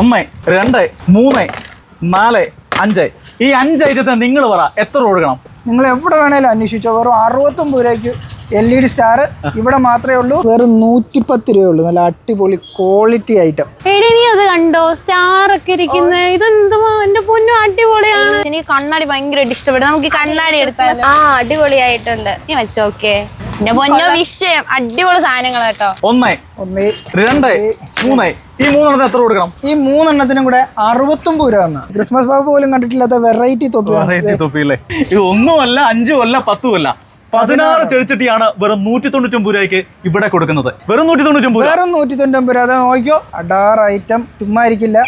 ഒന്ന് രണ്ട് മൂന്ന് നാല് അഞ്ച്. ഈ അഞ്ച് ഐറ്റത്തെ നിങ്ങൾ പറ എത്ര കൊടുക്കണം? നിങ്ങൾ എവിടെ വേണേലും അന്വേഷിച്ചോ. വെറും അറുപത്തൊമ്പത് രൂപയ്ക്ക് എൽ ഇ ഡി സ്റ്റാർ ഇവിടെ മാത്രമേ ഉള്ളൂ. വെറും നൂറ്റിപ്പത്ത് രൂപയുള്ളൂ നല്ല അടിപൊളി ക്വാളിറ്റി ഐറ്റം എടി കണ്ടോ? സ്റ്റാർ ഒക്കെ ഇരിക്കുന്നത് ഇതെന്തുവാ? എന്റെ പൊന്നു അടിപൊളിയാണ്. എനിക്ക് കണ്ണാടി ഭയങ്കരമായിട്ട് ഇഷ്ടപ്പെട്ടു നമുക്ക് ഈ കണ്ണാടി എടുത്താൽ ആ അടിപൊളിയായിട്ടുണ്ട്. നീ വെച്ചോക്കെ എന്റെ പൊന്നോ വിഷയം. അടിപൊളി സാധനങ്ങൾ കേട്ടോ. ഒന്ന് ഒന്ന് രണ്ട് മൂന്ന്. ഈ മൂന്നെണ്ണത്തിന് എത്ര കൊടുക്കണം? ഈ മൂന്നെണ്ണത്തിനും കൂടെ അറുപത്തൊമ്പത് രൂപ വന്ന ക്രിസ്മസ് ബാബ് പോലും കണ്ടിട്ടില്ലാത്ത വെറൈറ്റി തൊപ്പി വെറൈറ്റി തൊപ്പി അല്ലേ ഇത് ഒന്നുമല്ല അഞ്ചുമല്ല പത്തുമല്ല. പത്തും അല്ല പതിനാറ് ചെടിച്ചട്ടിയാണ് വെറും നൂറ്റി തൊണ്ണൂറ്റൊമ്പത് രൂപയ്ക്ക് ഇവിടെ കൊടുക്കുന്നത്. വെറും നൂറ്റി തൊണ്ണൂറ്റൊമ്പത് രൂപ. വെറും നൂറ്റി രൂപ. നോക്കിയോ അഡാർ ഐറ്റം ചുമ്മാ ഇരിക്കില്ല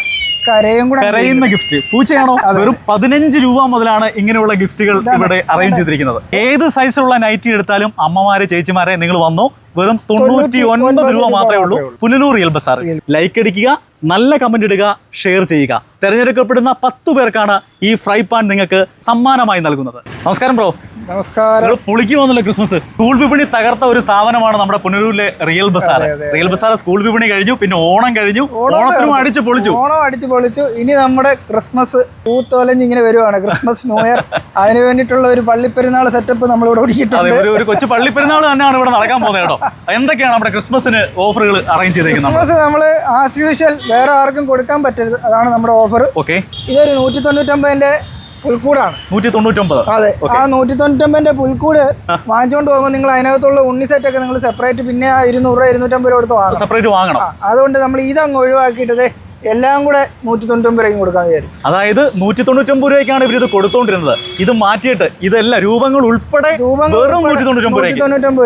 കരയുന്ന ഗിഫ്റ്റ് പൂച്ചയാണോ? വെറും പതിനഞ്ച് രൂപ മുതലാണ് ഇങ്ങനെയുള്ള ഗിഫ്റ്റുകൾ ഇവിടെ അറേഞ്ച് ചെയ്തിരിക്കുന്നത്. ഏത് സൈസിലുള്ള നൈറ്റി എടുത്താലും അമ്മമാരെ ചേച്ചിമാരെ നിങ്ങൾ വന്നോ. വെറും തൊണ്ണൂറ്റി ഒൻപത് രൂപ മാത്രമേ ഉള്ളൂ. പുനലൂർ റിയൽ ബസാർ ലൈക്ക് അടിക്കുക നല്ല കമന്റ് ഇടുക ഷെയർ ചെയ്യുക. തെരഞ്ഞെടുക്കപ്പെടുന്ന പത്ത് പേർക്കാണ് ഈ ഫ്രൈ പാൻ നിങ്ങൾക്ക് സമ്മാനമായി നൽകുന്നത്. നമസ്കാരം ബ്രോ നമസ്കാരം. പുളിക്കു വന്നല്ലോ ക്രിസ്മസ് സ്കൂൾ വിപണി തകർത്ത ഒരു സ്ഥാപനമാണ് നമ്മുടെ പുനലൂരിലെ real bazaar real bazaar school വിപണി കഴിഞ്ഞു പിന്നെ ഓണം കഴിഞ്ഞു. ഓണത്തിനും അടിച്ചു പൊളിച്ചു. ഓണം അടിച്ചു പൊളിച്ചു. ഇനി നമ്മുടെ ക്രിസ്മസ് പൂത്തോലഞ്ഞ് ഇങ്ങനെ വരുവാണ്. ക്രിസ്മസ് ന്യൂ ഇയർ അതിന് വേണ്ടിയിട്ടുള്ള ഒരു പള്ളിപ്പെരുന്നാൾ സെറ്റപ്പ് നമ്മളിവിടെ ഒരുക്കിയിട്ടുണ്ട്. ഒരു ഒരു കൊച്ചു പള്ളിപ്പെരുന്നാൾ തന്നെയാണ് ഇവിടെ നടക്കാൻ പോകുന്നത് കേട്ടോ. എന്തൊക്കെയാണ് നമ്മുടെ ക്രിസ്മസിന് ഓഫറുകൾ അറേഞ്ച് ചെയ്തേക്കുന്നത് ക്രിസ്മസ് നമ്മൾ ആസ് യൂഷ്വൽ വേറെ ആർക്കും കൊടുക്കാൻ പറ്റരുത്. അതാണ് നമ്മുടെ ഓഫർ. ഓക്കെ ഇതൊരു നൂറ്റി തൊണ്ണൂറ്റൊമ്പതിന്റെ പുൽക്കൂടാണ്. നൂറ്റി തൊണ്ണൂറ്റൊമ്പത് അതെ. ആ നൂറ്റി തൊണ്ണൂറ്റൊമ്പതിന്റെ പുൽക്കൂട് വാങ്ങിച്ചുകൊണ്ട് പോകുമ്പോൾ നിങ്ങൾ അതിനകത്തുള്ള ഉണ്ണി സെറ്റ് ഒക്കെ നിങ്ങൾ സെപ്പറേറ്റ് പിന്നെ ആ ഇരുന്നൂറ് ഇരുന്നൂറ്റമ്പത് രൂപ കൊടുത്ത് സെപ്പറേറ്റ് വാങ്ങണം. അതുകൊണ്ട് നമ്മൾ ഇതങ്ങ് ഒഴിവാക്കിയിട്ട് എല്ലാം കൂടെ നൂറ്റി തൊണ്ണൂറ്റൊമ്പത് രൂപയ്ക്ക് കൊടുക്കാന്ന് വിചാരിച്ചു. അതായത് നൂറ്റി തൊണ്ണൂറ്റൊമ്പത് രൂപയ്ക്കാണ് ഇവർ ഇത് കൊടുത്തോണ്ടിരുന്നത്. ഇത് മാറ്റിയിട്ട് ഇതെല്ലാം രൂപങ്ങൾ ഉൾപ്പെടെ വെറും നൂറ്റി തൊണ്ണൂറ്റൊമ്പത്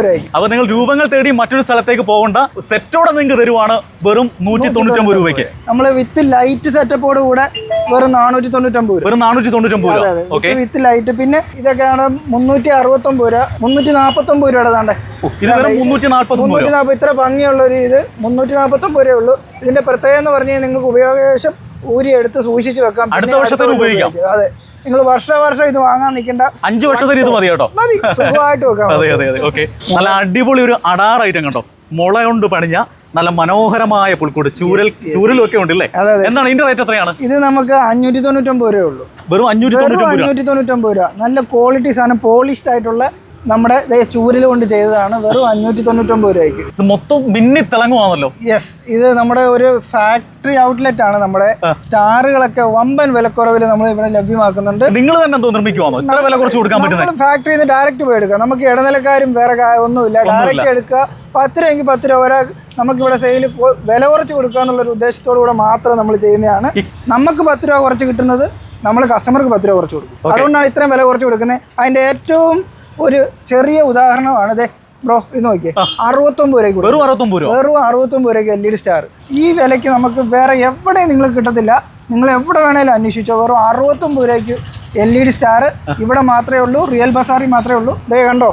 രൂപയ്ക്ക്. അപ്പൊ നിങ്ങൾ രൂപങ്ങൾ തേടി മറ്റൊരു സ്ഥലത്തേക്ക് പോകണ്ട. സെറ്റോടെ നിങ്ങൾക്ക് തരുവാണ് വെറും നൂറ്റി തൊണ്ണൂറ്റൊമ്പത് രൂപയ്ക്ക്. നമ്മൾ വിത്ത് ലൈറ്റ് സെറ്റപ്പോട് കൂടെ വെറും നാനൂറ്റി തൊണ്ണൂറ്റൊമ്പത് രൂപ. വെറും നാനൂറ്റി തൊണ്ണൂറ്റൊമ്പത് രൂപ ഓക്കെ വിത്ത് ലൈറ്റ് പിന്നെ ഇതൊക്കെയാണ് മുന്നൂറ്റി അറുപത്തൊമ്പത് രൂപ. മുന്നൂറ്റി നാൽപ്പത്തൊമ്പത് രൂപയുടെ താണ്ടെ. ഇത് വെറും മുന്നൂറ്റി നാൽപ്പത്തി മൂന്ന് ഇത്ര ഭംഗിയുള്ള ഒരു ഇത്. മുന്നൂറ്റി നാൽപ്പത്തൊമ്പത് രൂപയേ ഉള്ളൂ. ഇതിന്റെ പ്രത്യേകത എന്ന് പറഞ്ഞാൽ നിങ്ങൾക്ക് ഉപയോഗശേഷം ഊരി എടുത്ത് സൂക്ഷിച്ച് വെക്കാം. അടുത്ത വർഷത്തേക്ക് ഉപയോഗിക്കാം. അതെ. നിങ്ങൾ വർഷവർഷം ഇത് വാങ്ങാൻ നിൽക്കേണ്ട. അഞ്ചു വർഷത്തിന് ഇത് മതി കേട്ടോ മതി. സുഖമായിട്ട് വെക്കാം അതെ അതെ അതെ. ഓക്കെ. നല്ല അടിപൊളി ഒരു അടാർ ഐറ്റം കണ്ടോ? മുള കൊണ്ട് പണിഞ്ഞ നല്ല മനോഹരമായ പുൽക്കൂട്. ചൂരൽ ചൂരലും ഒക്കെ ഉണ്ട് അല്ലേ എന്താണ്? ഇതിന്റെ റേറ്റ് എത്രയാണ്? ഇത് നമുക്ക് അഞ്ഞൂറ്റി തൊണ്ണൂറ്റൊമ്പത് രൂപയേ ഉള്ളൂ. വെറും അഞ്ഞൂറ്റി തൊണ്ണൂറ്റൊമ്പത് രൂപ. നല്ല ക്വാളിറ്റി സാധനം പോളിഷ്ഡ് ആയിട്ടുള്ള നമ്മുടെ ചൂരിൽ കൊണ്ട് ചെയ്തതാണ് വെറും അഞ്ഞൂറ്റി തൊണ്ണൂറ്റൊമ്പത് രൂപയ്ക്ക്. ഇത് മൊത്തം മിന്നി തിളങ്ങുവാണല്ലോ. യെസ് ഇത് നമ്മുടെ ഒരു ഫാക്ടറി ഔട്ട്ലെറ്റ് ആണ് നമ്മുടെ സ്റ്റാറുകളൊക്കെ വമ്പൻ വിലക്കുറവിൽ നമ്മൾ ഇവിടെ ലഭ്യമാക്കുന്നുണ്ട്. നിങ്ങൾ തന്നെ ഫാക്ടറിന്ന് നിർമ്മിക്കുവാണോ? ഇത്ര വില കുറച്ച് കൊടുക്കാൻ പറ്റുന്നത് ഫാക്ടറിയിൽ നിന്ന് ഡയറക്റ്റ് പോയി എടുക്കാം. നമുക്ക് ഇടനിലക്കാരും വേറെ ഒന്നുമില്ല. ഡയറക്റ്റ് എടുക്കുക. പത്ത് രൂപയെങ്കിൽ പത്ത് രൂപ. വരെ നമുക്കിവിടെ സെയിൽ വില കുറച്ച് കൊടുക്കുക എന്നുള്ളൊരു ഉദ്ദേശത്തോടു കൂടെ മാത്രം നമ്മൾ ചെയ്യുന്നതാണ്. നമുക്ക് പത്ത് രൂപ കുറച്ച് കിട്ടുന്നത് നമ്മൾ കസ്റ്റമർക്ക് പത്ത് രൂപ കുറച്ച് കൊടുക്കും. അതുകൊണ്ടാണ് ഇത്രയും വില കുറച്ച് കൊടുക്കുന്നത്. അതിന്റെ ഏറ്റവും ഒരു ചെറിയ ഉദാഹരണമാണ്. അതെ ബ്രോ ഇത് നോക്കിയേ. അറുപത്തൊമ്പത് രൂപയ്ക്ക് വെറും അറുപത്തൊമ്പത് രൂപ വെറും അറുപത്തൊമ്പത് രൂപയ്ക്ക് എൽ ഇ ഡി സ്റ്റാർ ഈ വിലയ്ക്ക് നമുക്ക് വേറെ എവിടെയും നിങ്ങൾ കിട്ടത്തില്ല. നിങ്ങൾ എവിടെ വേണേലും അന്വേഷിച്ചോ. വെറും അറുപത്തൊമ്പത് രൂപയ്ക്ക് എൽ ഇ ഡി സ്റ്റാർ ഇവിടെ മാത്രമേ ഉള്ളൂ. റിയൽ ബസാറിൽ മാത്രമേ ഉള്ളൂ. ദേ കണ്ടോ?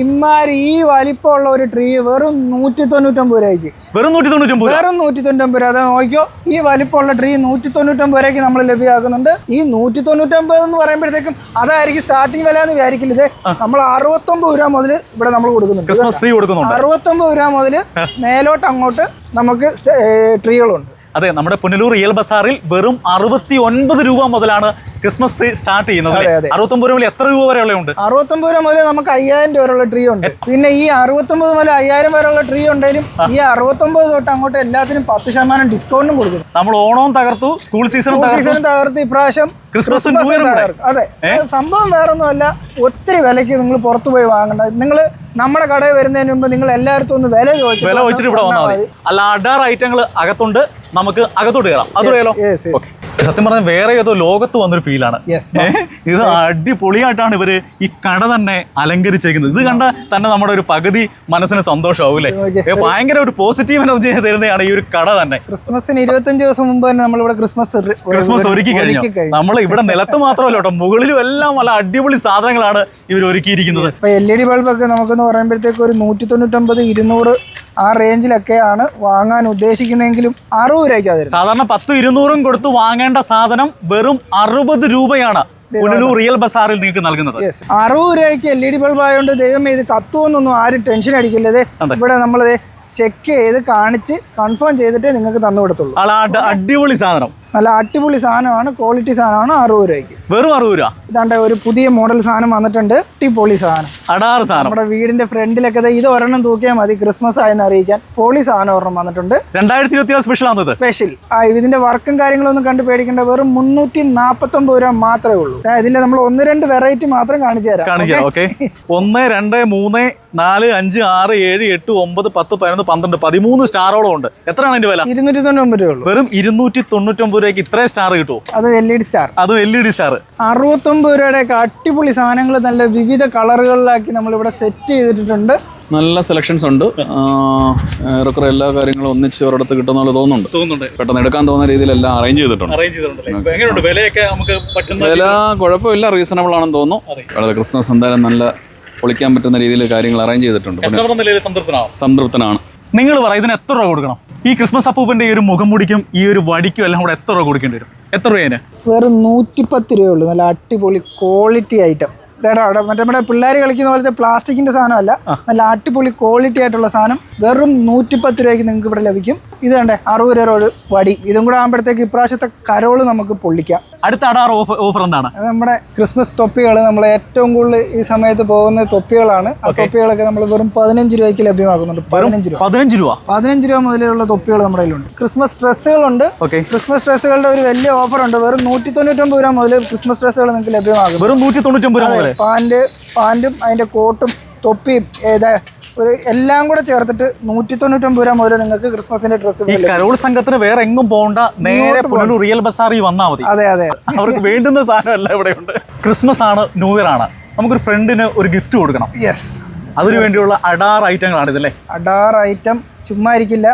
ഇമാരി ഈ വലിപ്പമുള്ള ഒരു ട്രീ വെറും നൂറ്റി തൊണ്ണൂറ്റൊമ്പത് രൂപയ്ക്ക്. വെറും നൂറ്റി തൊണ്ണൂറ്റി വെറും നൂറ്റി തൊണ്ണൂറ്റൊമ്പത് രൂപ. അത് നോക്കിയോ ഈ വലിപ്പമുള്ള ട്രീ നൂറ്റി തൊണ്ണൂറ്റൊമ്പത് രൂപയ്ക്ക് നമ്മൾ ലഭ്യമാക്കുന്നുണ്ട്. ഈ നൂറ്റി തൊണ്ണൂറ്റൊമ്പത് എന്ന് പറയുമ്പോഴത്തേക്കും അതായിരിക്കും സ്റ്റാർട്ടിംഗ് വില എന്ന് വിചാരിക്കില്ല ഇത്. നമ്മൾ അറുപത്തൊമ്പത് രൂപ മുതൽ ഇവിടെ നമ്മൾ കൊടുക്കുന്നുണ്ട്. അറുപത്തൊമ്പത് രൂപ മുതൽ മേലോട്ട് അങ്ങോട്ട് നമുക്ക് ട്രീകളുണ്ട് അതെ നമ്മുടെ പുനലൂർ റിയൽ ബസാറിൽ വെറും അറുപത്തി ഒൻപത് രൂപ മുതലാണ് ക്രിസ്മസ് ട്രീ സ്റ്റാർട്ട് ചെയ്യുന്നത് അറുപത്തി ഒമ്പത് അറുപത്തൊമ്പത് രൂപ എത്ര രൂപ വരെ ഉള്ളതുണ്ട് അറുപത്തൊമ്പത് രൂപ മുതൽ നമുക്ക് അയ്യായിരം രൂപ വരെയുള്ള ട്രീ ഉണ്ട്. പിന്നെ ഈ അറുപത്തൊമ്പത് മുതൽ അയ്യായിരം വരെയുള്ള ട്രീ ഉണ്ടെങ്കിലും ഈ അറുപത്തൊമ്പത് തൊട്ട് അങ്ങോട്ട് എല്ലാത്തിനും പത്ത് ശതമാനം ഡിസ്കൗണ്ടും കൊടുക്കും. നമ്മൾ ഓണവും തകർത്തു സ്കൂൾ സീസണും സീസൺ തകർത്ത്. ഇപ്രാവശ്യം ക്രിസ്മസ് അതെ സംഭവം വേറെ ഒന്നും അല്ല അതെ. അത് സംഭവം വേറൊന്നുമല്ല. ഒത്തിരി വിലയ്ക്ക് നിങ്ങൾ പുറത്തു പോയി വാങ്ങണ്ട. നിങ്ങൾ നമ്മുടെ കടയിൽ വരുന്നതിന് മുമ്പ് നിങ്ങൾ എല്ലായിടത്തും ഒന്ന് വില ചോദിച്ചു വില ചോദിച്ചിട്ട് ഇവിടെ വന്നാൽ മതി. അല്ല അഡാർ ഐറ്റങ്ങൾ അകത്തുണ്ട് നമുക്ക് അകത്തോട്ട് കയറാം. അത് പറയാലോ. സത്യം പറഞ്ഞാൽ വേറെ ഏതോ ലോകത്ത് വന്നൊരു ഫീലാണ് ഇത് അടിപൊളിയായിട്ടാണ് ഇവർ ഈ കട തന്നെ അലങ്കരിച്ചേക്കുന്നത്. ഇത് കണ്ട തന്നെ നമ്മുടെ ഒരു പകുതി മനസ്സിന് സന്തോഷമാവും അല്ലേ? ഭയങ്കര ഒരു പോസിറ്റീവ് എനർജി തരുന്നതാണ് ഈ ഒരു കട തന്നെ. ക്രിസ്മസിന് ഇരുപത്തഞ്ച് ദിവസം മുമ്പ് തന്നെ നമ്മളിവിടെ ക്രിസ്മസ് റി- ക്രിസ്മസ് ഒരുക്കി കഴിഞ്ഞു? നമ്മൾ ഇവിടെ നിലത്ത് മാത്രമല്ല കേട്ടോ. മുകളിലും എല്ലാം നല്ല അടിപൊളി സാധനങ്ങളാണ് ഇവർ ഒരുക്കിയിരിക്കുന്നത്. എൽ ഇ ഡി ബൾബൊക്കെ നമുക്കെന്ന് പറയുമ്പോഴത്തേക്ക് ഒരു നൂറ്റി തൊണ്ണൂറ്റൊമ്പത് ഇരുന്നൂറ് ആ റേഞ്ചിലൊക്കെയാണ് വാങ്ങാൻ ഉദ്ദേശിക്കുന്നതെങ്കിലും അറുപത് രൂപയ്ക്ക് അതിന് സാധാരണ പത്ത് ഇരുന്നൂറും കൊടുത്ത് വാങ്ങേണ്ട സാധനം വെറും അറുപത് രൂപയാണ് പുനലൂർ റിയൽ ബസാറിൽ നിങ്ങൾക്ക് നൽകുന്നത്. അറുപത് രൂപയ്ക്ക് എൽ ഇ ഡി ബൾബ് ആയതുകൊണ്ട് ദൈവമേ ഇത് കത്തുമെന്നൊന്നും ആരും ടെൻഷൻ അടിക്കില്ലത്. ഇവിടെ നമ്മൾ ചെക്ക് ചെയ്ത് കാണിച്ച് കൺഫേം ചെയ്തിട്ട് നിങ്ങൾക്ക് തന്നു കൊടുത്തുള്ളൂ അടിപൊളി സാധനം. നല്ല അടിപൊളി സാധനമാണ് ക്വാളിറ്റി സാധനമാണ് അറുപത് രൂപയ്ക്ക്. വെറും അറുപത് രൂപ? ഇതാണ്ട് ഒരു പുതിയ മോഡൽ സാധനം വന്നിട്ടുണ്ട് അടിപൊളി സാധനം. അടാറ് സാധനം. നമ്മുടെ വീടിന്റെ ഫ്രണ്ടിലൊക്കെ ഇത് ഒരെണ്ണം തൂക്കിയാൽ മതി ക്രിസ്മസ് ആയെന്ന് അറിയിക്കാൻ പൊളി സാധനം ഒരെണ്ണം വന്നിട്ടുണ്ട്. രണ്ടായിരത്തി ഇരുപത്തി സ്പെഷ്യൽ ആണത് സ്പെഷ്യൽ ആ ഇതിന്റെ വർക്കും കാര്യങ്ങളൊന്നും കണ്ടു പേടിക്കേണ്ട വെറും മുന്നൂറ്റി നാൽപ്പത്തൊമ്പത് രൂപ മാത്രമേ ഉള്ളൂ. ഇതിന്റെ നമ്മൾ ഒന്ന് രണ്ട് വെറൈറ്റി മാത്രം കാണിച്ചു തരാം കാണിക്കാം ഓക്കെ? ഒന്ന് രണ്ട് മൂന്ന് നാല് അഞ്ച് ആറ് ഏഴ് എട്ട് ഒമ്പത് പത്ത് പതിനൊന്ന് പന്ത്രണ്ട് പതിമൂന്ന് സ്റ്റാറോളം ഉണ്ട്. എത്രയാണ് അതിന്റെ വില? ഇരുന്നൂറ്റി തൊണ്ണൂറ്റി രൂപ വെറും ഇരുന്നൂറ്റി തൊണ്ണൂറ്റൊമ്പത് രൂപയ്ക്ക് ഇത്രയും സ്റ്റാർ കിട്ടുമോ അത് എൽ ഇ ഡി സ്റ്റാർ അത് എൽ ഇ ഡി സ്റ്റാർ അറുപത്തൊമ്പത് രൂപയുടെയൊക്കെ അടിപൊളി സാധനങ്ങൾ നല്ല വിവിധ കളറുകളിലാക്കി നമ്മൾ ഇവിടെ സെറ്റ് ചെയ്തിട്ടുണ്ട്. നല്ല സെലക്ഷൻസ് ഉണ്ട്. ഏറെക്കുറെ എല്ലാ കാര്യങ്ങളും ഒന്നിച്ച് ഒരിടത്ത് കിട്ടുന്ന പോലെ തോന്നുന്നുണ്ട്. തോന്നുന്നുണ്ട്. പെട്ടെന്ന് എടുക്കാൻ തോന്നുന്ന രീതിയിൽ എല്ലാം അറേഞ്ച് ചെയ്തിട്ടുണ്ട്. അറേഞ്ച് ചെയ്തിട്ടുണ്ട്. എങ്ങനെയുണ്ട്? വിലയൊക്കെ നമുക്ക് പറ്റുന്ന വില കുഴപ്പമില്ല റീസണബിൾ ആണെന്ന് തോന്നുന്നു. വളരെ ക്രിസ്മസ് എന്തായാലും നല്ല പൊളിക്കാൻ പറ്റുന്ന രീതിയിൽ കാര്യങ്ങൾ അറേഞ്ച് ചെയ്തിട്ടുണ്ട്. സംതൃപ്തനാണ്. നിങ്ങൾ പറ ഇതിന് എത്ര രൂപ കൊടുക്കണം? ഈ ക്രിസ്മസ് അപ്പൂപ്പന്റെ ഈ ഒരു മുഖം മുടിക്കും ഈ ഒരു വടിക്കും എല്ലാം കൂടെ എത്ര രൂപ കൊടുക്കേണ്ടി വരും? എത്ര രൂപ വെറും നൂറ്റിപ്പത്ത് രൂപയുള്ളൂ നല്ല അടിപൊളി ക്വാളിറ്റി ഐറ്റം ഇതേടാ അവിടെ മറ്റേ നമ്മുടെ പിള്ളേർ കളിക്കുന്ന പോലത്തെ പ്ലാസ്റ്റിക്കിന്റെ സാധനമല്ല. നല്ല അടിപൊളി ക്വാളിറ്റി ആയിട്ടുള്ള സാധനം. വെറും നൂറ്റിപ്പത്ത് രൂപയ്ക്ക് നിങ്ങൾക്ക് ഇവിടെ ലഭിക്കും. ഇത് കണ്ടേ അറുപത് രൂപ ഒരു വടി. ഇതും കൂടെ ആകുമ്പോഴത്തേക്ക് ഇപ്രാവശ്യത്തെ കരോൾ നമുക്ക് പൊള്ളിക്കാം. അടുത്ത അടാർ ഓഫർ ഓഫർ എന്താണ്? നമ്മുടെ ക്രിസ്മസ് തൊപ്പികൾ നമ്മൾ ഏറ്റവും കൂടുതൽ ഈ സമയത്ത് പോകുന്ന തൊപ്പികളാണ്. ആ തൊപ്പികളൊക്കെ നമ്മൾ വെറും പതിനഞ്ച് രൂപയ്ക്ക് ലഭ്യമാക്കുന്നുണ്ട്. പതിനഞ്ച് രൂപ. പതിനഞ്ച് രൂപ? പതിനഞ്ച് രൂപ മുതലുള്ള തൊപ്പികൾ നമ്മുടെ കയ്യിലുണ്ട്. ക്രിസ്മസ് ഡ്രസ്സുകളുണ്ട്. ക്രിസ്മസ് ഡ്രസ്സുകളുടെ ഒരു വലിയ ഓഫർ ഉണ്ട് വെറും നൂറ്റി തൊണ്ണൂറ്റൊമ്പത് രൂപ മുതൽ ക്രിസ്മസ് ഡ്രസ്സുകൾ നിങ്ങൾക്ക് ലഭ്യമാകും. വെറും നൂറ്റി തൊണ്ണൂറ്റൊമ്പത് രൂപ മുതൽ പാന്റ് പാന്റും അതിന്റെ കോട്ടും തൊപ്പിയും ഏതാ ഒരു എല്ലാം കൂടെ ചേർത്തിട്ട് നൂറ്റി തൊണ്ണൂറ്റൊമ്പത് രൂപ മുതൽ നിങ്ങൾക്ക് ക്രിസ്മസിന്റെ ഡ്രസ്സ് ഈ കരോൾ സംഘത്തിന് വേറെ എങ്ങും പോകണ്ട നേരെ പുനലൂർ റിയൽ ബസാറിൽ വന്നാൽ മതി. അതെ അതെ. അവർക്ക് വേണ്ടുന്ന സാധനമല്ല ഇവിടെ ഉണ്ട്. ക്രിസ്മസ് ആണ് ന്യൂ ഇയർ ആണ്. നമുക്കൊരു ഫ്രണ്ടിന് ഒരു ഗിഫ്റ്റ് കൊടുക്കണം. യെസ് അതിനു വേണ്ടിയുള്ള അഡാർ ഐറ്റങ്ങളാണ് ഇതല്ലേ? അഡാർ ഐറ്റം ചുമ്മാ ഇരിക്കില്ല.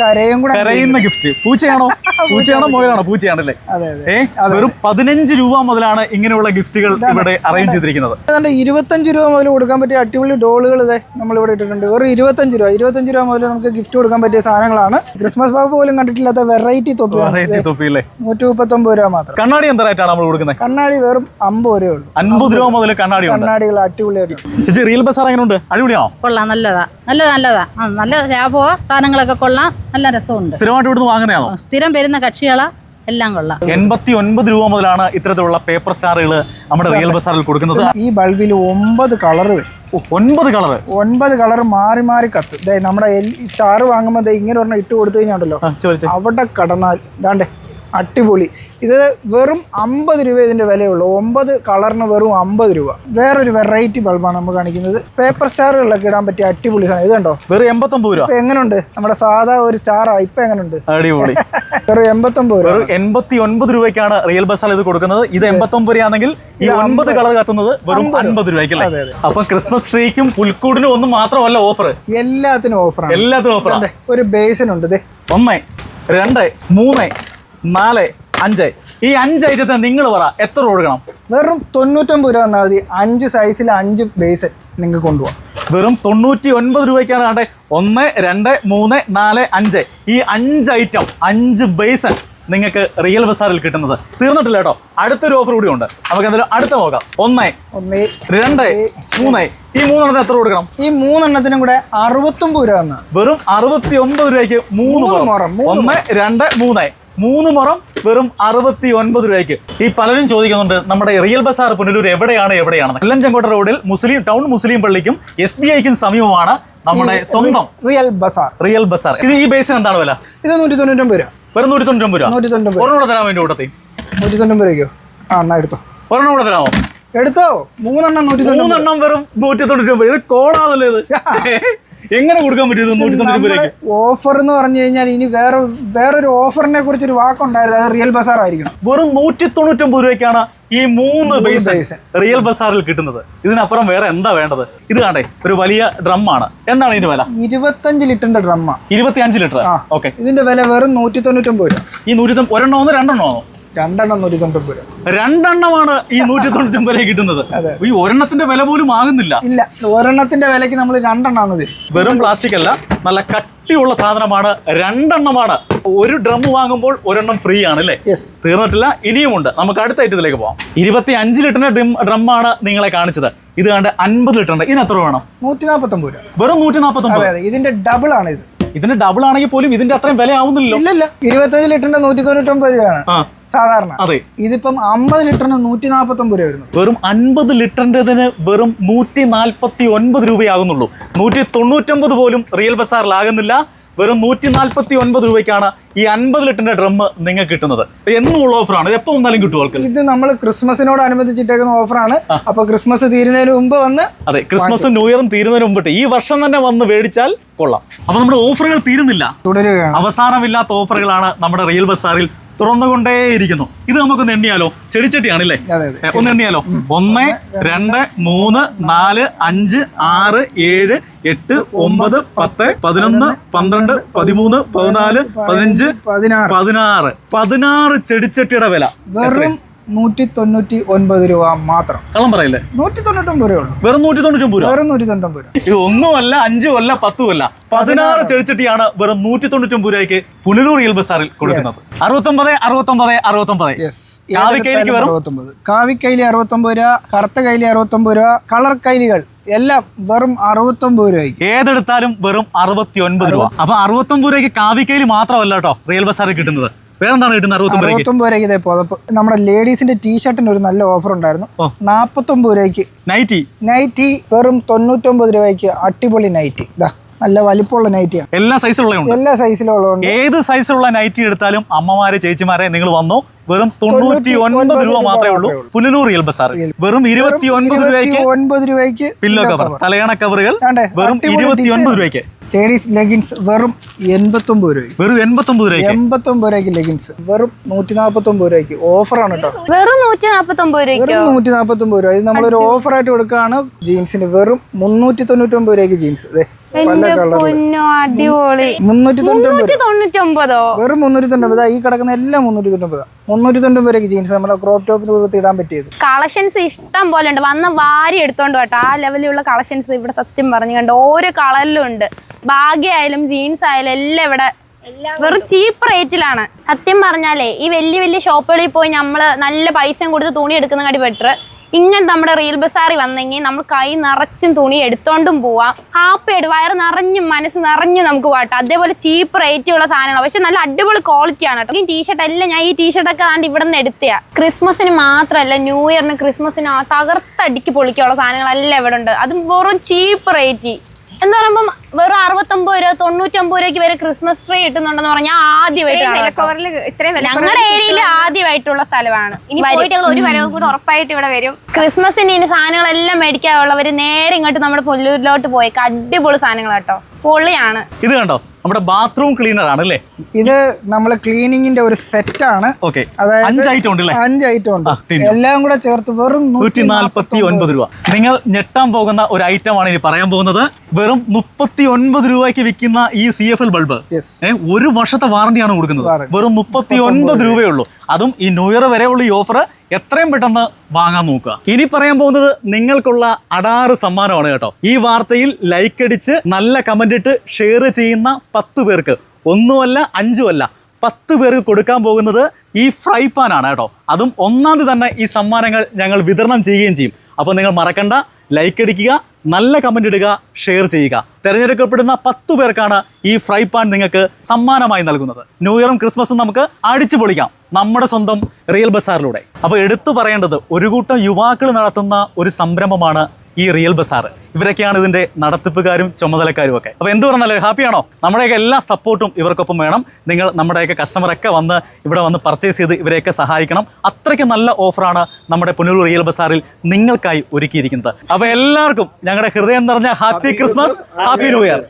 കരയും കൂടെ കരയുന്ന ഗിഫ്റ്റ് പൂച്ചയാണോ? പൂച്ചയാണോ? മുയലാണോ? പൂച്ചയാണല്ലേ? അതെ അതെ. ഏ? വെറും പതിനഞ്ച് രൂപ മുതലാണ് ഇങ്ങനെയുള്ള ഗിഫ്റ്റുകൾ ഇവിടെ അറേഞ്ച് ചെയ്തിരിക്കുന്നത്. ഇരുപത്തഞ്ച് രൂപ മുതൽ കൊടുക്കാൻ പറ്റിയ അടിപൊളി ഡോളുകൾ ഇതേ നമ്മളിവിടെ ഇട്ടിട്ടുണ്ട്. വെറും ഇരുപത്തഞ്ച് രൂപ. ഇരുപത്തഞ്ച് രൂപ മുതൽ നമുക്ക് ഗിഫ്റ്റ് കൊടുക്കാൻ പറ്റിയ സാധനങ്ങളാണ്. ക്രിസ്മസ് ബാബ് പോലും കണ്ടിട്ടില്ലാത്ത വെറൈറ്റി തൊപ്പി വെറൈറ്റി തൊപ്പിയില്ലേ നൂറ്റി മുപ്പത്തൊമ്പത് രൂപ മാത്രം. കണ്ണാടി എന്തായിട്ടാണ് നമ്മൾ കൊടുക്കുന്നത്? കണ്ണാടി വെറും അമ്പത് രൂപ ഉള്ളൂ. അമ്പത് രൂപ മുതൽ കണ്ണാടി ഉണ്ട്. കണ്ണാടികൾ അടിപൊളിയായിട്ട് ചേച്ചി റിയൽ ബസാർ എങ്ങനെയുണ്ട്? അടിപൊളിയാണോ? കൊള്ളാം നല്ലതാ. നല്ല നല്ലതാ. ആ നല്ല ലാഭമോ സാധനങ്ങളൊക്കെ കൊള്ളാം. നല്ല രസമുണ്ട്. സ്ഥിരമായിട്ട് ഇവിടുന്ന് വാങ്ങുന്നതാണോ? സ്ഥിരം വരുന്ന കക്ഷികളാ എല്ലാം കൊള്ളാം. എൺപത്തി ഒൻപത് രൂപ മുതലാണ് ഇത്തരത്തിലുള്ള പേപ്പർ സ്റ്റാറുകൾ നമ്മുടെ റിയൽ ബസാറിൽ കൊടുക്കുന്നത്. ഈ ബൾബിൽ ഒമ്പത് കളർ വരും. ഒൻപത് കളർ ഒൻപത് കളർ മാറി മാറി കത്ത്. നമ്മുടെ സ്റ്റാർ വാങ്ങുമ്പോൾ ദേ ഇങ്ങനെ ഒരെണ്ണം ഇട്ട് കൊടുത്തു കഴിഞ്ഞാണ്ടല്ലോ അവിടെ കടന്നാൽ ഇതാണ്ടേ. അടിപൊളി. ഇത് വെറും അമ്പത് രൂപ ഇതിന്റെ വിലയുള്ളൂ. ഒമ്പത് കളറിന് വെറും അമ്പത് രൂപ. വേറൊരു വെറൈറ്റി ബൾബാണ് നമ്മൾ കാണിക്കുന്നത്. പേപ്പർ സ്റ്റാറുകളിലൊക്കെ ഇടാൻ പറ്റിയ അടിപൊളി സാധനം. ഇത് കണ്ടോ? വെറും എൺപത്തൊമ്പത് രൂപ. എങ്ങനെയുണ്ട് നമ്മുടെ സാധാ ഒരു സ്റ്റാറാ ഇപ്പൊ എങ്ങനെയുണ്ട് അടിപൊളി. വെറും എൺപത്തൊമ്പത് രൂപ. വെറും എൺപത്തി ഒൻപത് രൂപയ്ക്കാണ് റിയൽ ബസാൽ ഇത് കൊടുക്കുന്നത്. ഇത് എൺപത്തൊമ്പത് രൂപയാണെങ്കിൽ ഈ ഒൻപത് കളർ കത്തുന്നത് വെറും അൻപത് രൂപയ്ക്ക്. അപ്പൊ ക്രിസ്മസ് ട്രീക്കും പുൽക്കൂടിനും ഒന്നും മാത്രമല്ല ഓഫർ എല്ലാത്തിനും ഓഫറാണ് എല്ലാത്തിനും ഓഫറാണ് ഒരു ബേസിനുണ്ട് ഒന്ന് രണ്ട് മൂന്ന് നാല് അഞ്ച്. ഈ അഞ്ച് ഐറ്റത്തിന് നിങ്ങൾ പറ എത്ര കൊടുക്കണം? വെറും തൊണ്ണൂറ്റൊമ്പത് രൂപ തന്നാൽ മതി. അഞ്ച് സൈസിൽ അഞ്ച് ബേസ് നിങ്ങൾക്ക് കൊണ്ടുപോകാം. വെറും തൊണ്ണൂറ്റി ഒൻപത് രൂപയ്ക്കാണ് കണ്ടേ ഒന്ന് രണ്ട് മൂന്ന് നാല് അഞ്ച്. ഈ അഞ്ച് ഐറ്റം അഞ്ച് ബേസൺ നിങ്ങൾക്ക് റിയൽ ബസാറിൽ കിട്ടുന്നത്. തീർന്നിട്ടില്ല കേട്ടോ. അടുത്തൊരു ഓഫർ കൂടി ഉണ്ട്. നമുക്ക് എന്തായാലും അടുത്ത നോക്കാം. ഒന്ന് ഒന്ന് രണ്ട് മൂന്ന്. ഈ മൂന്നെണ്ണത്തിന് എത്ര കൊടുക്കണം? ഈ മൂന്നെണ്ണത്തിനും കൂടെ അറുപത്തൊമ്പത് രൂപ വെറും അറുപത്തി ഒമ്പത് രൂപയ്ക്ക് മൂന്ന് ഒന്ന് രണ്ട് മൂന്ന്. മൂന്ന് മുറം വെറും അറുപത്തി ഒൻപത് രൂപയ്ക്ക്. ഈ പലരും ചോദിക്കുന്നുണ്ട് നമ്മുടെ റിയൽ ബസാർ പുനലൂർ എവിടെയാണ് എവിടെയാണ് വെല്ലഞ്ചങ്കോട്ട റോഡിൽ മുസ്ലിം ടൗൺ മുസ്ലിം പള്ളിക്കും എസ് ബി ഐക്കും സമീപമാണ് നമ്മുടെ സ്വന്തം റിയൽ ബസാർ. റിയൽ ബസാർ. ഇത് ഈ ബേസിന് എന്താണ് വില? ഇത് നൂറ്റി തൊണ്ണൂറ്റൊമ്പത് രൂപ. വെറും നൂറ്റി തൊണ്ണൂറ്റൊമ്പത് രൂപ. നൂറ്റി തൊണ്ണൂറ്റൊമ്പത് ഒരെണ്ണം കൂടെ തരാൻ വേണ്ടി കൂട്ടത്തി നൂറ്റി തൊണ്ണൂറ്റൊമ്പത് രൂപയ്ക്കോ? ആ എന്നാ എടുത്തോ. ഒരെണ്ണം കൂടെ തരാമോ? എടുത്തോ. മൂന്നെണ്ണം നൂറ്റി മൂന്നെണ്ണം വെറും നൂറ്റി തൊണ്ണൂറ്റൊമ്പത് ഇത് കോളാണല്ലോ ഇത്. എങ്ങനെ കൊടുക്കാൻ പറ്റിയത് നൂറ്റി ഓഫർ എന്ന് പറഞ്ഞു കഴിഞ്ഞാൽ ഇനി വേറെ വേറൊരു ഓഫറിനെ കുറിച്ച് ഒരു വാക്കുണ്ടായിരുന്നു അത് റിയൽ ബസാർ ആയിരിക്കണം. വെറും നൂറ്റി തൊണ്ണൂറ്റൊമ്പത് രൂപയ്ക്കാണ് ഈ മൂന്ന് ബേസ് റിയൽ ബസാറിൽ കിട്ടുന്നത്. ഇതിനപ്പുറം വേറെ എന്താ വേണ്ടത്? ഇത് കാണേ ഒരു വലിയ ഡ്രം ആണ്. എന്താണ് ഇതിന്റെ വില? ഇരുപത്തഞ്ച് ലിറ്ററിന്റെ ഡ്രമ്മ ഇരുപത്തി അഞ്ച് ലിറ്റർ. ഓക്കെ ഇതിന്റെ വില വെറും നൂറ്റി തൊണ്ണൂറ്റൊമ്പത് രൂപ. ഈ നൂറ്റി ഒരെണ്ണം ഒരെണ്ണമോ രണ്ടെണ്ണമോ രണ്ടെണ്ണം നൂറ്റി രണ്ടെണ്ണമാണ് ഈ നൂറ്റി തൊണ്ണൂറ്റി ഒമ്പത് കിട്ടുന്നത് ഈ ഒരെണ്ണത്തിന്റെ വില പോലും ആകുന്നില്ല. ഇല്ല ഒരെണ്ണത്തിന്റെ വിലക്ക് നമ്മൾ രണ്ടെണ്ണം തരും വെറും പ്ലാസ്റ്റിക് അല്ല നല്ല കട്ടിയുള്ള സാധനമാണ്. രണ്ടെണ്ണമാണ്. ഒരു ഡ്രം വാങ്ങുമ്പോൾ ഒരെണ്ണം ഫ്രീ ആണ് അല്ലേ? യെസ് തീർന്നിട്ടില്ല ഇനിയുമുണ്ട്. നമുക്ക് അടുത്ത ഐറ്റത്തിലേക്ക് പോവാം. ഇരുപത്തി അഞ്ച് ലിറ്ററിന്റെ ഡ്രം ഡ്രമ്മാണ് നിങ്ങളെ കാണിച്ചത്. ഇത് കണ്ട് അൻപത് ലിറ്ററിന്റെ. ഇതിന് എത്ര വേണം? നൂറ്റി നാൽപ്പത്തൊമ്പത് രൂപ. വെറും നൂറ്റി നാൽപ്പത്തി അതെ അതെ. ഇതിന്റെ ഡബിൾ ആണ് ഇത് ഇതിന്റെ ഡബിൾ ആണെങ്കിൽ പോലും ഇതിന്റെ അത്രയും വില ആവുന്നില്ലല്ലോ ഇല്ലല്ല ഇരുപത്തഞ്ച് ലിറ്ററിന്റെ നൂറ്റി തൊണ്ണൂറ്റൊമ്പത് രൂപയാണ് സാധാരണ. അതെ. ഇതിപ്പം അമ്പത് ലിറ്ററിന് നൂറ്റി നാൽപ്പത്തി ഒമ്പത് രൂപ വരുന്നു. വെറും അൻപത് ലിറ്ററിന്റെതിന് വെറും നൂറ്റി നാൽപ്പത്തി ഒൻപത് രൂപയാകുന്നുള്ളൂ. നൂറ്റി തൊണ്ണൂറ്റൊമ്പത് പോലും റിയൽ ബസാറിലാകുന്നില്ല. വെറും നൂറ്റി നാൽപ്പത്തി ഒൻപത് രൂപയ്ക്കാണ് ഈ അൻപത് ലിറ്ററിന്റെ ഡ്രം നിങ്ങൾക്ക് കിട്ടുന്നത്. എന്നുമുള്ള ഓഫറാണ് ഇത് എപ്പോൾ വന്നാലും കിട്ടും ആൾക്ക് ഇത് നമ്മൾ ക്രിസ്മസിനോട് അനുബന്ധിച്ചിട്ടേക്കുന്ന ഓഫറാണ് അപ്പൊ ക്രിസ്മസ് തീരുന്നതിന് മുമ്പ് വന്ന് അതെ ക്രിസ്മസും ന്യൂ ഇയറും തീരുന്നതിന് മുമ്പിട്ട് ഈ വർഷം തന്നെ വന്ന് മേടിച്ചാൽ കൊള്ളാം. അപ്പൊ നമ്മുടെ ഓഫറുകൾ തീരുന്നില്ല. തുടരുകയാണ്. അവസാനമില്ലാത്ത ഓഫറുകളാണ് നമ്മുടെ റിയൽ ബസാറിൽ തുറന്നുകൊണ്ടേയിരിക്കുന്നു. ഇത് നമുക്കൊന്ന് എണ്ണിയാലോ? ചെടിച്ചട്ടിയാണല്ലേ? ഒന്ന് എണ്ണിയാലോ? ഒന്ന് രണ്ട് മൂന്ന് നാല് അഞ്ച് ആറ് ഏഴ് എട്ട് ഒമ്പത് പത്ത് പതിനൊന്ന് പന്ത്രണ്ട് പതിമൂന്ന് പതിനാല് പതിനഞ്ച് പതിനാറ്. പതിനാറ് ചെടിച്ചട്ടിയുടെ വില. വെറും നൂറ്റി തൊണ്ണൂറ്റി ഒൻപത് രൂപ മാത്രം. കള്ളം പറയില്ലേ? നൂറ്റി തൊണ്ണൂറ്റൊമ്പത് രൂപ ഉള്ളൂ. വെറും നൂറ്റി തൊണ്ണൂറ്റൊമ്പത് രൂപ? വെറും നൂറ്റി തൊണ്ണൂറ്റൊമ്പത് രൂപ. ഇത് ഒന്നുമല്ല അഞ്ചുമല്ല പത്തുമല്ല പതിനാറ് ചെടിച്ചട്ടിയാണ് വെറും നൂറ്റി തൊണ്ണൂറ്റൊമ്പത് രൂപയ്ക്ക് പുനലൂർ റിയൽ ബസാറിൽ കൊടുക്കുന്നത്. അറുപത്തൊമ്പത് അറുപത്തൊമ്പത് അറുപത്തൊമ്പത്. യെസ് കാവിക്കൈലിക്ക് വെറും? അറുപത്തൊമ്പത്. കാവി കൈലി അറുപത്തൊമ്പത് രൂപ കറുത്ത കൈലി അറുപത്തൊമ്പത് രൂപ കളർ കൈലികൾ എല്ലാം വെറും അറുപത്തൊമ്പത് രൂപയ്ക്ക്. ഏതെടുത്താലും വെറും അറുപത്തി ഒൻപത് രൂപ. അപ്പൊ അറുപത്തൊമ്പത് രൂപയ്ക്ക് കാവിക്കൈലി മാത്രമല്ല കേട്ടോ റിയൽ ബസാറിൽ കിട്ടുന്നത്. വേറെന്താണ് കിട്ടുന്നത് അറുപത്തൊമ്പത് രൂപയ്ക്ക്? അറുപത്തൊമ്പത് രൂപയ്ക്ക് ഇതേ പുതപ്പ് നമ്മുടെ ലേഡീസിന്റെ ടീഷർട്ടിന് ഒരു നല്ല ഓഫർ ഉണ്ടായിരുന്നു. ഓ. നാൽപ്പത്തൊമ്പത് രൂപയ്ക്ക്. നൈറ്റി? നൈറ്റി വെറും തൊണ്ണൂറ്റൊമ്പത് രൂപയ്ക്ക് അടിപൊളി നൈറ്റി. ഇതാ നല്ല വലിപ്പമുള്ള നൈറ്റിയാണ്. എല്ലാ സൈസിലുള്ളതുണ്ട് എല്ലാ സൈസിലുള്ള ഏത് സൈസിലുള്ള നൈറ്റി എടുത്താലും അമ്മമാരെ ചേച്ചിമാരെ നിങ്ങൾ വന്നോ. വെറും തൊണ്ണൂറ്റി ഒൻപത് രൂപ മാത്രമേ ഉള്ളൂ. പുനലൂർ റിയൽ ബസാർ വെറും ഇരുപത്തി ഒൻപത് രൂപയ്ക്ക് ഒൻപത് രൂപയ്ക്ക് പില്ലോ കവർ തലയണ കവറുകൾ വെറും അടിപൊളി ഇരുപത്തി ഒൻപത് design. രൂപയ്ക്ക്. ലേഡീസ് ലെഗിൻസ് വെറും എൺപത്തൊമ്പത് രൂപയ്ക്ക്. വെറും എൺപത്തൊമ്പത് രൂപയ്ക്ക്? എൺപത്തൊമ്പത് രൂപയ്ക്ക് ലെഗിൻസ് വെറും നൂറ്റി നാൽപ്പത്തൊമ്പത് രൂപയ്ക്ക്. ഓഫറാണ് കേട്ടോ വെറും നൂറ്റി നാപ്പത്തൊമ്പത് വെറും നൂറ്റി നാൽപ്പത്തൊമ്പത് രൂപ. ഇത് നമ്മളൊരു ഓഫറായിട്ട് കൊടുക്കുകയാണ് ജീൻസിന്. വെറും മുന്നൂറ്റി തൊണ്ണൂറ്റൊമ്പത് രൂപയ്ക്ക് ജീൻസ്. അതെ പൊന്നോ അടിപൊളി. മുന്നൂറ്റി തൊണ്ണൂറ്റൊമ്പതോ വെറും മുന്നൂറ്റി ഈ കിടക്കുന്ന എല്ലാം മുന്നൂറ്റി മുന്നൂറ്റി ജീൻസ് നമ്മുടെ ക്രോപ്പ് ടോപ്പിന് കൂടെ ഇടാൻ പറ്റിയത്. കളക്ഷൻസ് ഇഷ്ടം പോലെ ഉണ്ട്. വന്ന വാരി എടുത്തോണ്ട് കേട്ടോ ആ ലെവലിലുള്ള കളക്ഷൻസ് ഇവിടെ സത്യം പറഞ്ഞു കണ്ടോ ഓരോ കളറിലും ഉണ്ട്. ഭാഗ്യമായാലും ജീൻസ് ആയാലും എല്ലാം ഇവിടെ വെറും ചീപ്പ് റേറ്റിലാണ് സത്യം പറഞ്ഞാലേ ഈ വലിയ വലിയ ഷോപ്പുകളിൽ പോയി നമ്മൾ നല്ല പൈസയും കൊടുത്ത് തുണി എടുക്കുന്ന എടുക്കുന്നതിനാട്ടി ബെറ്റർ ഇങ്ങനെ നമ്മുടെ റീൽ ബസാറി വന്നെങ്കിൽ നമ്മൾ കൈ നിറച്ചും തുണി എടുത്തോണ്ടും പോവാം. ഹാപ്പിയായിട്ട് വയറ് നിറഞ്ഞും മനസ്സ് നിറഞ്ഞ് നമുക്ക് പാട്ടാം അതേപോലെ ചീപ്പ് റേറ്റ് ഉള്ള സാധനങ്ങൾ പക്ഷെ നല്ല അടിപൊളി ക്വാളിറ്റി ആണ് കേട്ടോ. ഈ ടീഷർട്ട് എല്ലാം ഞാൻ ഈ ടീഷർട്ടൊക്കെ ആണ്ട് ഇവിടെ നിന്ന് എടുത്തയാ ക്രിസ്മസിന് മാത്രമല്ല ന്യൂ ഇയറിന് ക്രിസ്മസിന് തകർത്തടിക്ക് പൊളിക്കാനുള്ള സാധനങ്ങളെല്ലാം ഇവിടെ ഉണ്ട് അതും വെറും ചീപ്പ് റേറ്റ് എന്ന് പറയുമ്പോൾ വെറും അറുപത്തൊമ്പത് രൂപ തൊണ്ണൂറ്റൊമ്പത് രൂപയ്ക്ക് വരെ ക്രിസ്മസ് ട്രീ കിട്ടുന്നുണ്ടെന്ന് പറഞ്ഞാൽ ആദ്യമായിട്ട് ഞങ്ങളുടെ ഏരിയയിൽ ആദ്യമായിട്ടുള്ള സ്ഥലമാണ്. ഇനി പോയിട്ട് ഞങ്ങൾ ഒരു വരവ് കൂടെ ഉറപ്പായിട്ട് ഇവിടെ വരും. ക്രിസ്മസിന് ഇനി സാധനങ്ങളെല്ലാം മേടിക്കാനുള്ളവർ നേരെ ഇങ്ങോട്ട് നമ്മുടെ പൊല്ലൂരിലോട്ട് പോയി. അടിപൊളി സാധനങ്ങൾ കേട്ടോ. പൊളിയാണ്. ഇത് കണ്ടോ? നമ്മുടെ ബാത്റൂം ക്ലീനർ ആണ് അല്ലേ? ഇത് നമ്മൾ ക്ലീനിങ്ങിന്റെ ഒരു സെറ്റ് ഓക്കെ. അതായത് അഞ്ച് ഐറ്റം ഉണ്ട് അല്ലേ? അഞ്ച് ഐറ്റം ഉണ്ട്. എല്ലാം കൂടെ ചേർത്ത് വെറും നൂറ്റി നാൽപ്പത്തി ഒൻപത് രൂപ. നിങ്ങൾ ഞെട്ടാൻ പോകുന്ന ഒരു ഐറ്റം ആണ് ഇനി പറയാൻ പോകുന്നത്. വെറും മുപ്പത്തി ഒൻപത് രൂപയ്ക്ക് വിൽക്കുന്ന ഈ സി എഫ് എൽ ബൾബ് ഒരു വർഷത്തെ വാറണ്ടിയാണ് കൊടുക്കുന്നത്. വെറും മുപ്പത്തി ഒൻപത് രൂപയേ ഉള്ളൂ. അതും ഈ ന്യൂ ഇയർ വരെയുള്ള ഈ ഓഫർ എത്രയും പെട്ടെന്ന് വാങ്ങാൻ നോക്കുക. ഇനി പറയാൻ പോകുന്നത് നിങ്ങൾക്കുള്ള അടാറ് സമ്മാനമാണ് കേട്ടോ. ഈ വാർത്തയിൽ ലൈക്ക് അടിച്ച് നല്ല കമന്റ് ഇട്ട് ഷെയർ ചെയ്യുന്ന പത്ത് പേർക്ക്. ഒന്നുമല്ല അഞ്ചുമല്ല പത്ത് പേർക്ക് കൊടുക്കാൻ പോകുന്നത് ഈ ഫ്രൈ പാൻ ആണ് കേട്ടോ. അതും ഒന്നാം തന്നെ ഈ സമ്മാനങ്ങൾ ഞങ്ങൾ വിതരണം ചെയ്യുകയും ചെയ്യും. അപ്പോൾ നിങ്ങൾ മറക്കണ്ട. ലൈക്ക് അടിക്കുക നല്ല കമന്റ് ഇടുക ഷെയർ ചെയ്യുക. തിരഞ്ഞെടുക്കപ്പെടുന്ന പത്ത് പേർക്കാണ് ഈ ഫ്രൈ പാൻ നിങ്ങൾക്ക് സമ്മാനമായി നൽകുന്നത്. ന്യൂ ഇയറും ക്രിസ്മസും നമുക്ക് അടിച്ചു പൊളിക്കാം നമ്മുടെ സ്വന്തം റിയൽ ബസാറിലൂടെ അപ്പോൾ എടുത്തു പറയേണ്ടത് ഒരു കൂട്ടം യുവാക്കൾ നടത്തുന്ന ഒരു സംരംഭമാണ് ഈ റിയൽ ബസാർ. ഇവരൊക്കെയാണ് ഇതിന്റെ നടത്തിപ്പുകാരും ചുമതലക്കാരും ഒക്കെ. അപ്പോൾ എന്ത് പറഞ്ഞാലും ഹാപ്പിയാണോ? നമ്മുടെയൊക്കെ എല്ലാ സപ്പോർട്ടും ഇവർക്കൊപ്പം വേണം. നിങ്ങൾ നമ്മുടെയൊക്കെ കസ്റ്റമറൊക്കെ വന്ന് ഇവിടെ വന്ന് പർച്ചേസ് ചെയ്ത് ഇവരെയൊക്കെ സഹായിക്കണം. അത്രയ്ക്ക് നല്ല ഓഫറാണ് നമ്മുടെ പുനലൂർ റിയൽ ബസാറിൽ നിങ്ങൾക്കായി ഒരുക്കിയിരിക്കുന്നത്. അപ്പോൾ എല്ലാവർക്കും ഞങ്ങളുടെ ഹൃദയം നിറഞ്ഞ happy Christmas. Happy new year.